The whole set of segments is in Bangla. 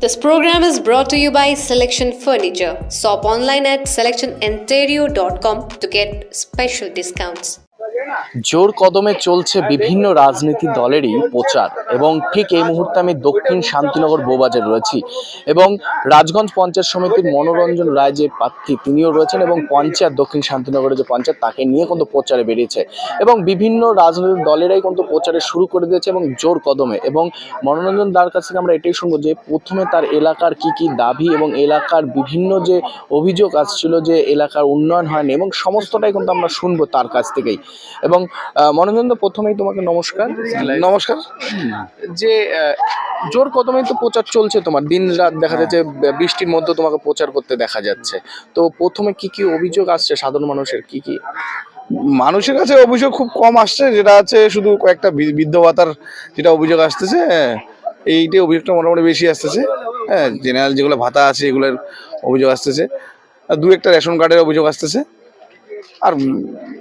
This program is brought to you by Selection Furniture. Shop online at selectioninterior.com to get special discounts. জোর কদমে চলছে বিভিন্ন রাজনীতি দলেরই প্রচার এবং ঠিক এই মুহূর্তে আমি দক্ষিণ শান্তিনগর বৌবাজারে রয়েছি এবং রাজগঞ্জ পঞ্চায়েত সমিতির মনোরঞ্জন রায় যে প্রার্থী, তিনিও রয়েছেন এবং পঞ্চায়েত, দক্ষিণ শান্তিনগরের যে পঞ্চায়েত, তাকে নিয়ে কিন্তু প্রচারে বেরিয়েছে এবং বিভিন্ন রাজনৈতিক দলেরাই কিন্তু প্রচারে শুরু করে দিয়েছে এবং জোর কদমে এবং মনোরঞ্জন দার কাছ থেকে আমরা এটাই শুনব যে প্রথমে তার এলাকার কি কি দাবি এবং এলাকার বিভিন্ন যে অভিযোগ আসছিল যে এলাকার উন্নয়ন হয়নি এবং সমস্তটাই কিন্তু আমরা শুনব তার কাছ থেকেই এবং আহ, মনোরঞ্জন দা, প্রথমেই তোমাকে নমস্কার। নমস্কার। যে জোর কদমেই তো প্রচার চলছে তোমার। দিন রাত দেখা যাচ্ছে বৃষ্টির মধ্যে তোমাকে প্রচার করতে দেখা যাচ্ছে। তো প্রথমে কি কি অভিযোগ আসছে সাধারণ মানুষের? কি কি? মানুষের কাছে অভিযোগ খুব কম আসছে। যেটা আছে শুধু কয়েকটা বৃদ্ধ ভাতার যেটা অভিযোগ আসতেছে হ্যাঁ, এইটাই অভিযোগটা মোটামুটি বেশি আসতেছে হ্যাঁ। জেনারেল যেগুলো ভাতা আছে এগুলোর অভিযোগ আসতেছে। আর দু একটা রেশন কার্ডের অভিযোগ আসতেছে। আর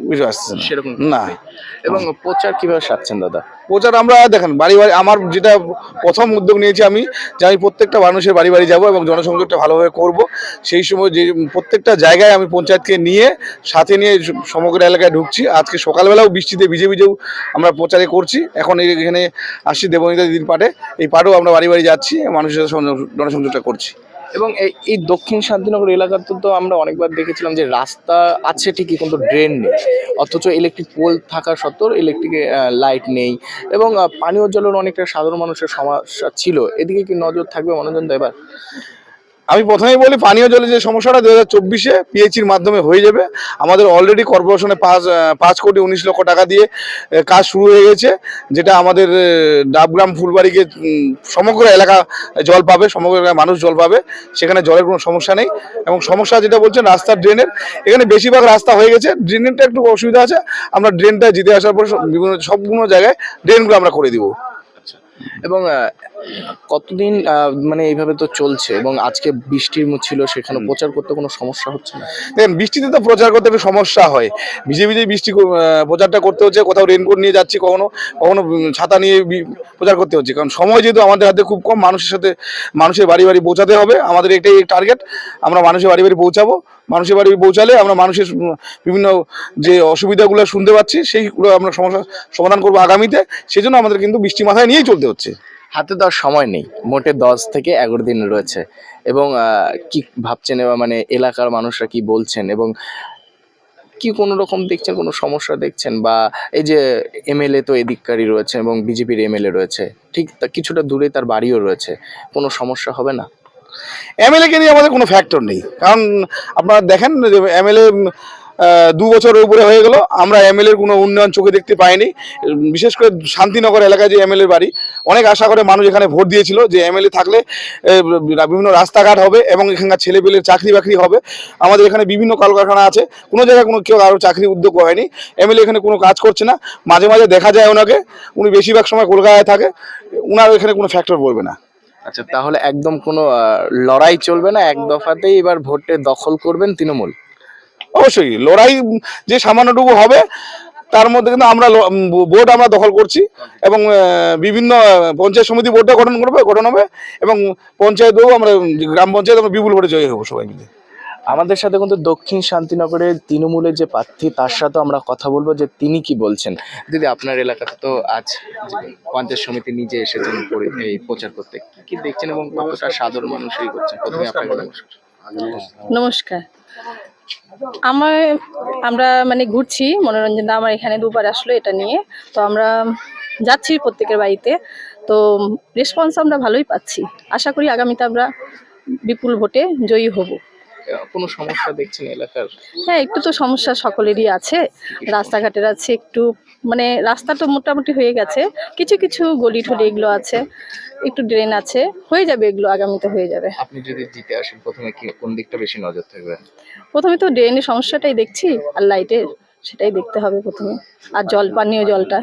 উম, কিছু আসতেছে না। সেরকম না। এবং প্রচার কীভাবে সারছেন দাদা? প্রচার আমরা দেখেন বাড়ি বাড়ি আমার যেটা প্রথম উদ্যোগ নিয়েছি আমি যে আমি প্রত্যেকটা মানুষের বাড়ি বাড়ি যাব এবং জনসংযোগটা ভালোভাবে করব। সেই সময় যে প্রত্যেকটা জায়গায় আমি পঞ্চায়েতকে নিয়ে সাথে নিয়ে সমগ্র এলাকায় ঢুকছি। আজকে সকালবেলাও বৃষ্টিতে ভিজে ভিজেও আমরা প্রচারে করছি। এখন এখানে আসছি দেবনীতা দিদির পাটে। এই পাটেও আমরা বাড়ি বাড়ি যাচ্ছি মানুষের সাথে জনসংযোগটা করছি। এবং এই দক্ষিণ শান্তিনগর এলাকাতে তো আমরা অনেকবার দেখেছিলাম যে রাস্তা আছে ঠিকই, কিন্তু ড্রেন নেই। অথচ ইলেকট্রিক পোল থাকা সত্ত্বেও ইলেকট্রিক লাইট নেই। এবং পানীয় জলের অনেকটা সাধারণ মানুষের সমস্যা ছিল। এদিকে কি নজর থাকবে মনোরঞ্জন দেবার আমি প্রথমেই বলি পানীয় জলের যে সমস্যাটা দু হাজার চব্বিশে পিএইচির মাধ্যমে হয়ে যাবে। আমাদের অলরেডি কর্পোরেশনে পাঁচ পাঁচ কোটি উনিশ লক্ষ টাকা দিয়ে কাজ শুরু হয়ে গেছে যেটা আমাদের ডাবগ্রাম ফুলবাড়িকে সমগ্র এলাকা জল পাবে সমগ্র এলাকার মানুষ জল পাবে সেখানে জলের কোনো সমস্যা নেই। এবং সমস্যা যেটা বলছেন রাস্তার ড্রেনের এখানে বেশিরভাগ রাস্তা হয়ে গেছে ড্রেনেরটা একটু অসুবিধা আছে আমরা ড্রেনটা জিতে আসার পর বিভিন্ন সবগুলো জায়গায় ড্রেনগুলো আমরা করে দিব। এবং আহ, কতদিন মানে এইভাবে তো চলছে এবং আজকে বৃষ্টির মুখ ছিল সেখানে প্রচার করতে কোনো সমস্যা হচ্ছে না? দেখেন বৃষ্টিতে তো প্রচার করতে একটু সমস্যা হয়। ভিজে ভিজে বৃষ্টি প্রচারটা করতে হচ্ছে কোথাও রেনকোট নিয়ে যাচ্ছি কখনো কখনো ছাতা নিয়ে প্রচার করতে হচ্ছে। কারণ সময় যেহেতু আমাদের হাতে খুব কম মানুষের সাথে মানুষের বাড়ি বাড়ি পৌঁছাতে হবে। আমাদের এটাই টার্গেট আমরা মানুষের বাড়ি বাড়ি পৌঁছাবো। মানুষের বাড়ি পৌঁছালে আমরা মানুষের বিভিন্ন যে অসুবিধাগুলো শুনতে পাচ্ছি সেইগুলো আমরা সমস্যা সমাধান করব আগামীতে। সেই জন্য আমাদের কিন্তু বৃষ্টি মাথায় নিয়েই চলতে হচ্ছে। হাতে দেওয়ার সময় নেই। মোটে দশ থেকে এগারো দিন রয়েছে। এবং কি ভাবছেন এবার মানে এলাকার মানুষরা কি বলছেন? এবং কি কোনো রকম দেখছেন, কোনো সমস্যা দেখছেন? বা এই যে এমএলএ তো এদিককারই রয়েছে এবং বিজেপির এমএলএ রয়েছে, ঠিক কিছুটা দূরে তার বাড়িও রয়েছে, কোনো সমস্যা হবে না? এমএলএকে নিয়ে আমাদের কোনো ফ্যাক্টর নেই। কারণ আপনারা দেখেন এমএলএ দু বছরের উপরে হয়ে গেল। আমরা এমএলএর কোনো উন্নয়ন চোখে দেখতে পাইনি। বিশেষ করে শান্তিনগর এলাকায় যে এমএলএ বাড়ি, অনেক আশা করে মানুষ এখানে ভোট দিয়েছিল যে এমএলএ থাকলে বিভিন্ন রাস্তাঘাট হবে এবং এখানকার ছেলেপেলের চাকরি বাকরি হবে। আমাদের এখানে বিভিন্ন কলকারখানা আছে। কোনো জায়গায় কোনো কেউ কারও চাকরি উদ্যোগ হয়নি। এমএলএ এখানে কোনো কাজ করছে না। মাঝে মাঝে দেখা যায় ওনাকে। উনি বেশিরভাগ সময় কলকাতায় থাকে। উনার এখানে কোনো ফ্যাক্টর পড়বে না। আচ্ছা তাহলে একদম কোনো লড়াই চলবে না? এক দফাতেই এবার ভোটে দখল করবেন তৃণমূল? অবশ্যই লড়াই যে সামান্যটুকু হবে তার মধ্যে কিন্তু আমরা বোর্ড আমরা দখল করছি এবং বিভিন্ন পঞ্চায়েত সমিতি বোর্ডটা গঠন করবে গঠন হবে এবং পঞ্চায়েতেও আমরা গ্রাম পঞ্চায়েত আমরা বিপুল ভোটে জয়ী হব সবাই মিলে। আমাদের সাথে কিন্তু দক্ষিণ শান্তিনগরের তৃণমূলের যে প্রার্থী তার সাথে আমরা কথা বলব যে তিনি কি বলছেন। দিদি আপনার এলাকাতে তো আজ পঞ্চায়েত সমিতি নিজে এসেছেন এই প্রচার করতে। কি কি দেখছেন এবং কতটা সাধারণ মানুষই করছেন? প্রথমে আপনাকে নমস্কার। নমস্কার। আমার, আমরা মানে ঘুরছি মনোরঞ্জন দা আমার এখানে দুবার আসলো এটা নিয়ে। তো আমরা যাচ্ছি প্রত্যেকের বাড়িতে। তো রেসপন্স আমরা ভালোই পাচ্ছি। আশা করি আগামীতে আমরা বিপুল ভোটে জয়ী হব। কোনো সমস্যা দেখছেন এলাকার? হ্যাঁ একটু তো সমস্যা সকলেরই আছে। রাস্তাঘাটের আছে একটু মানে রাস্তা তো মোটামুটি হয়ে গেছে। কিছু কিছু গলি টলি এগুলো আছে। একটু ড্রেন আছে। হয়ে যাবে এগুলো আগামীতে হয়ে যাবে। আপনি যদি জিতে আসেন প্রথমে কি কোন দিকটা বেশি নজর থাকবে? প্রথমে তো ড্রেনের সমস্যাটাই দেখছি আর লাইটের সেটাই দেখতে হবে প্রথমে। আর জল পানীয় জলটা।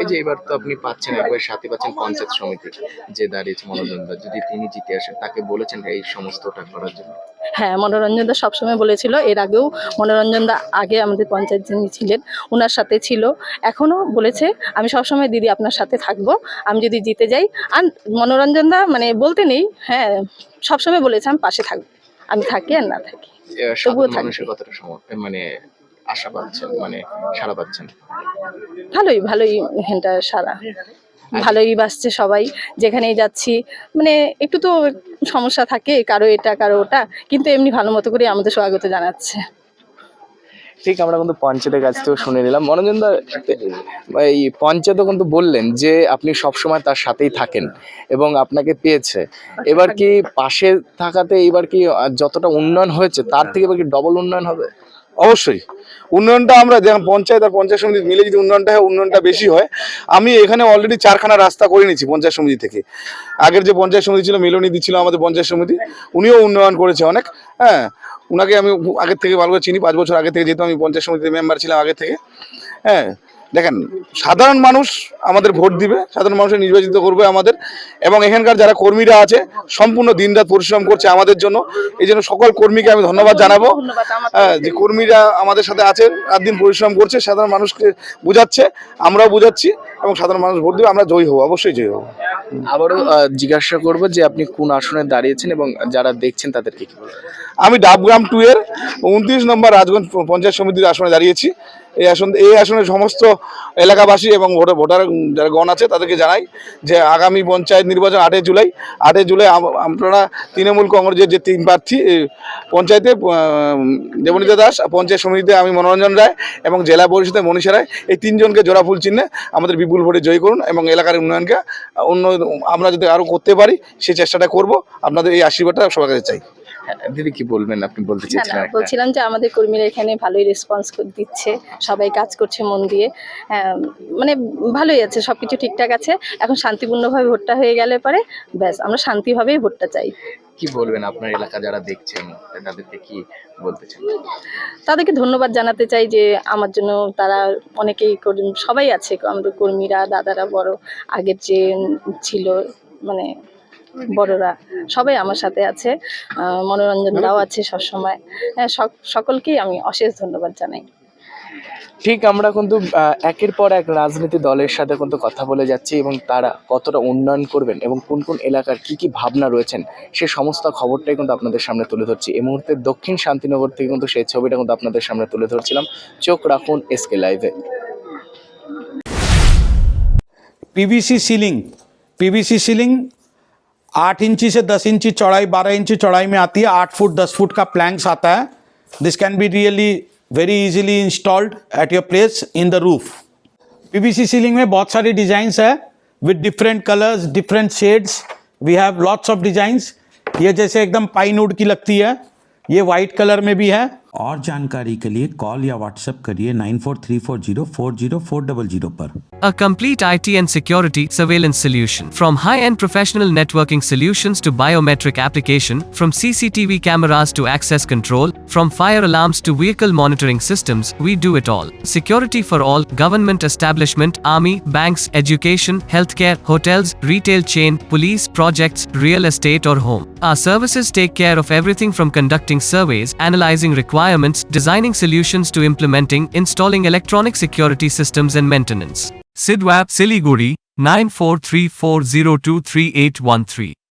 এই যে এবার তো আপনি পাচ্ছেন একবার সাথে পাচ্ছেন পঞ্চায়েত সমিতি যে দাঁড়িয়েছে মনোরঞ্জন। যদি তিনি জিতে আসেন তাকে বলেছেন এই সমস্তটা করার জন্য। হ্যাঁ মনোরঞ্জন দা সবসময় বলেছিল এর আগেও মনোরঞ্জন দা আগে আমাদের পঞ্চায়েত যিনি ছিলেন ওনার সাথে ছিল। এখনও বলেছে আমি সবসময় দিদি আপনার সাথে থাকব আমি যদি জিতে যাই। আর মনোরঞ্জন দা মানে বলতে নেই হ্যাঁ সবসময় বলেছে আমি পাশে থাকব আমি থাকি আর না থাকি। তবুও সমর্থন মানে আশা পাচ্ছেন মানে সাড়া পাচ্ছেন। ভালোই ভালোই এখানটা সারা ভালোই বাসছে সবাই। যেখানেই যাচ্ছি মানে একটু তো সমস্যা থাকে কারও এটা কারও ওটা কিন্তু এমনি ভালো মতো করে আমাদের স্বাগত জানাচ্ছে। ঠিক আমরা কিন্তু পঞ্চায়েতের কাছ থেকে শুনে নিলাম। মনোরঞ্জন দা এই পঞ্চায়েতও কিন্তু বললেন যে আপনি সবসময় তার সাথেই থাকেন এবং আপনাকে পেয়েছে। এবার কি পাশে থাকাতে এবার কি যতটা উন্নয়ন হয়েছে তার থেকে এবার কি ডবল উন্নয়ন হবে? অবশ্যই। উন্নয়নটা আমরা যেমন পঞ্চায়েত আর পঞ্চায়েত সমিতি মিলে যদি উন্নয়নটা হয়, উন্নয়নটা বেশি হয়। আমি এখানে অলরেডি চারখানা রাস্তা করে নিয়েছি পঞ্চায়েত সমিতি থেকে। আগের যে পঞ্চায়েত সমিতি ছিল মিলনীদি ছিল আমাদের পঞ্চায়েত সমিতি, উনিও উন্নয়ন করেছে অনেক। হ্যাঁ ওনাকে আমি আগের থেকে ভালো করে চিনি, পাঁচ বছর আগে থেকে যেহেতু আমি পঞ্চায়েত সমিতির মেম্বার ছিলাম আগে থেকে। হ্যাঁ দেখেন সাধারণ মানুষ আমাদের ভোট দিবে সাধারণ মানুষের নির্বাচিত করবে আমাদের এবং এখানকার যারা কর্মীরা আছে সম্পূর্ণ দিনরাত পরিশ্রম করছে আমাদের জন্য। এই জন্য সকল কর্মীকে আমি ধন্যবাদ জানাব। হ্যাঁ যে কর্মীরা আমাদের সাথে আছে রাত দিন পরিশ্রম করছে সাধারণ মানুষকে বোঝাচ্ছে আমরাও বোঝাচ্ছি এবং সাধারণ মানুষ ভোট দেবে আমরা জয়ী হব অবশ্যই জয়ী হব। আবারও জিজ্ঞাসা করব যে আপনি কোন আসনে দাঁড়িয়েছেন এবং যারা দেখছেন তাদেরকে কি আমি ডাবগ্রাম টু এর উনত্রিশ নম্বর রাজগঞ্জ পঞ্চায়েত সমিতির আসনে দাঁড়িয়েছি। এই আসন এই আসনের সমস্ত এলাকাবাসী এবং ভোটার ভোটার যারা গণ আছে তাদেরকে জানাই যে আগামী পঞ্চায়েত নির্বাচন আটই জুলাই। আটই জুলাই আপনারা তৃণমূল কংগ্রেসের যে তিন প্রার্থী পঞ্চায়েতে দেবনীতা দাস, পঞ্চায়েত সমিতিতে আমি মনোরঞ্জন রায় এবং জেলা পরিষদে মনীষা রায়, এই তিনজনকে জোড়া ফুল চিহ্নে আমাদের বিপুল ভোটে জয় করুন এবং এলাকার উন্নয়নকে অন্য আমরা যদি আরও করতে পারি সেই চেষ্টাটা করব। আপনাদের এই আশীর্বাদটা সবার কাছে চাই। দিদি কি বলবেন? আপনি বলতে না, চেয়েছিলেন না, একটা? বলছিলাম যে আমাদের কর্মীরা এখানে ভালোই রেসপন্স দিচ্ছে সবাই কাজ করছে মন দিয়ে। হ্যাঁ, মানে ভালোই আছে সবকিছু ঠিকঠাক আছে। এখন শান্তিপূর্ণভাবে ভোটটা হয়ে গেলে পরে ব্যাস আমরা শান্তিভাবেই ভোটটা চাই। কি বলবেন আপনার এলাকা যারা দেখছেন তাদেরকে কি বলতে চান? তাদেরকে ধন্যবাদ জানাতে চাই যে আমার জন্য তারা অনেকেই সবাই আছে আমাদের কর্মীরা দাদারা বড় আগের যে ছিল মানে বড়রা সবাই আমার সাথে আছে মনোরঞ্জন দাও আছে সবসময়। হ্যাঁ সকলকেই আমি অশেষ ধন্যবাদ জানাই। ঠিক আমরা কিন্তু একের পর এক রাজনীতি দলের সাথে কিন্তু কথা বলে যাচ্ছি এবং তারা কতটা উন্নয়ন করবেন এবং কোন কোন এলাকার কি কি ভাবনা রয়েছেন সে সমস্ত খবরটাই কিন্তু আপনাদের সামনে তুলে ধরছি। এই মুহূর্তে দক্ষিণ শান্তিনগর থেকে কিন্তু সেই ছবিটা কিন্তু আপনাদের সামনে তুলে ধরছিলাম। চোখ রাখুন এসকে লাইভে পিভিসি সিলিং পিভিসি সিলিং आठ इंची से दस इंची चौड़ाई, बारह इंची चौड़ाई में आती है। आठ फुट, दस फुट का प्लैंक्स आता है। This can be really very easily installed at your place in the roof PVC ceiling में बहुत सारी डिजाइंस है with different colours different shades we have lots of designs ये जैसे एकदम पाइन वुड की लगती है। ये वाइट कलर में भी है। और जानकारी के लिए कॉल या व्हाट्सएप करिए nine four three four zero four zero four double zero पर A complete IT and security surveillance solution. From high-end professional networking solutions to biometric application, from CCTV cameras to access control, from fire alarms to vehicle monitoring systems, we do it all. Security for all, government establishment, army, banks, education, healthcare, hotels, retail chain, police, projects, real estate or home. Our services take care of everything from conducting surveys, analyzing requirements, designing solutions to implementing, installing electronic security systems and maintenance. Sidwap Siliguri 9434023813.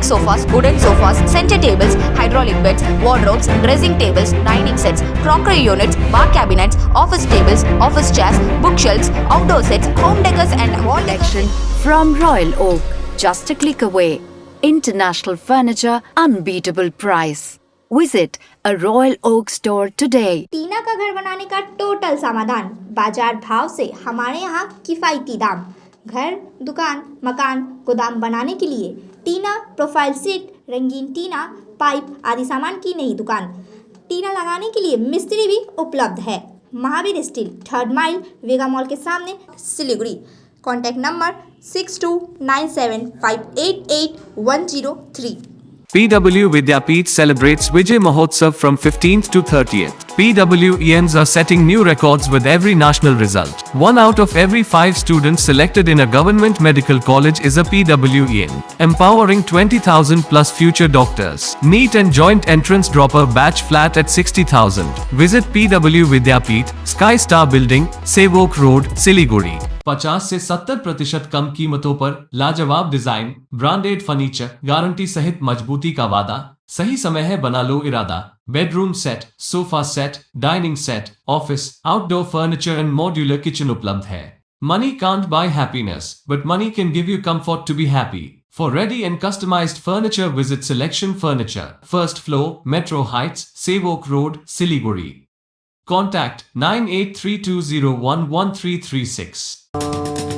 sofas, fabric sofas, wooden sofas, center tables, hydraulic beds, wardrobes, dressing tables, dining sets, crockery units, bar cabinets, office tables, office chairs, bookshelves, outdoor sets, home decors and wall collection from Royal Oak. Just a click away. International furniture, unbeatable price. Visit a Royal Oak store today. Tina का घर बनाने का टोटल समाधान बाजार भाव से हमारे यहाँ किफ़ायती दाम घर, दुकान, मकान, गोदाम बनाने के लिए टीना, प्रोफ़ाइल सीट, रंगीन टीना, पाइप आदि सामान की नई दुकान। टीना लगाने के लिए मिस्त्री भी उपलब्ध है। Mahavir steel, third mile, Vega mall के सामने Siliguri. Contact number six two nine seven five eight eight one zero three. PW Vidyapeeth celebrates Vijay Mahotsav from 15th to 30th. PWENs are setting new records with every national result. One out of every five students selected in a government medical college is a PWEN, empowering 20,000 plus future doctors. NEET and joint entrance dropper batch flat at 60,000. Visit PW Vidyapeeth, Sky Star Building, Sevok Road, Siliguri. 50 से 70 प्रतिशत कम कीमतों पर लाजवाब डिज़ाइन ब्रांडेड फर्नीचर गारंटी सहित मजबूती का वादा। सही समय है बना लो इरादा। Bedroom set sofa set dining set office outdoor furniture and modular kitchen उपलब्ध है। Money can't buy happiness but money can give you comfort to be happy. For ready and customized furniture, visit Selection Furniture, first floor, Metro Heights, Sevok Road, Siliguri. Contact 9832011336.